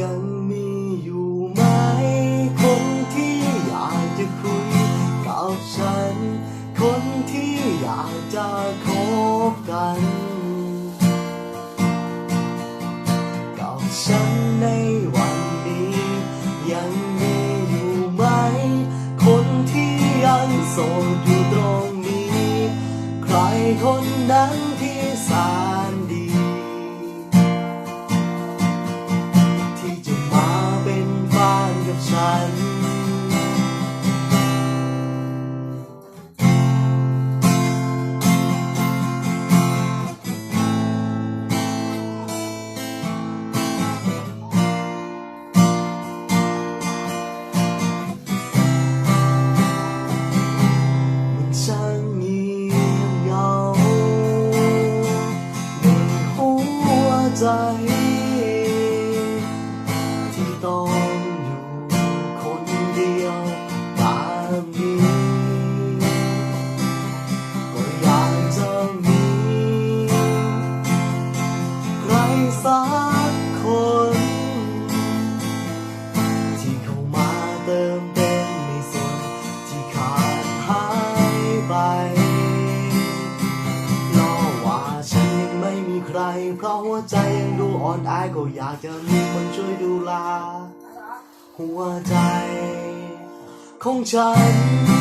ยังมีอยู่ไหม คนที่อยากจะคุยกับฉัน คนที่อยากจะคบกันกับฉันในวันนี้ ยังมีอยู่ไหม คนที่ยังโสดอยู่ตรงนี้ ใครคนนั้น เพราะหัวใจยังดูอ่อนอายก็อยากจะมีคนช่วยดูแลหัวใจของฉัน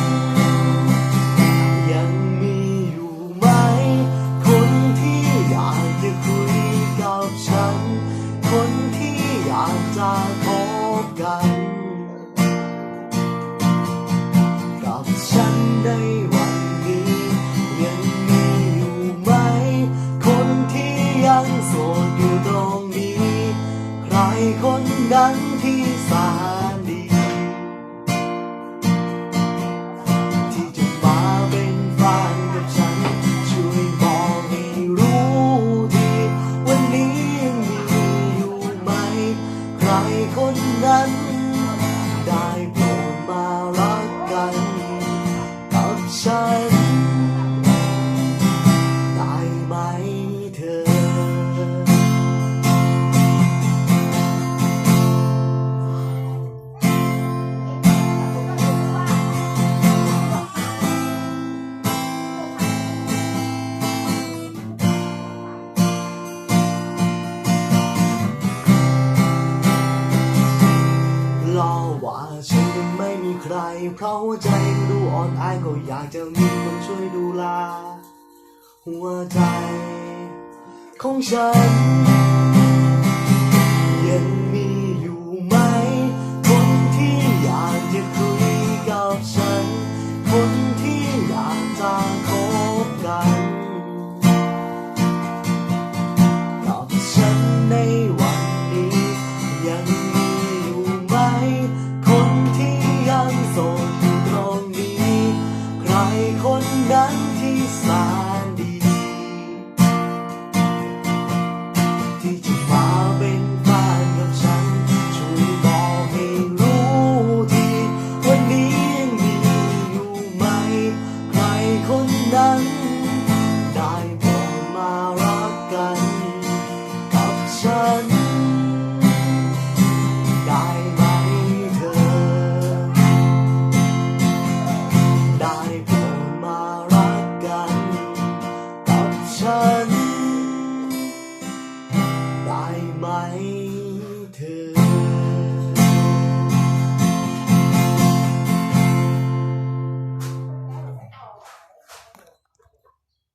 เพราะหัวใจก็ดูอ่อนอายก็อยากจะมีคนช่วยดูแลหัวใจของฉัน ยังมีอยู่ไหม คนที่อยากจะคุยกับฉัน คนที่อยากจะ คนนั้นที่แสนดี ที่จะมาเป็นบ้านกับฉัน ช่วยบอกให้รู้ที่วันนี้ยังมีอยู่ไหม ใครคนนั้น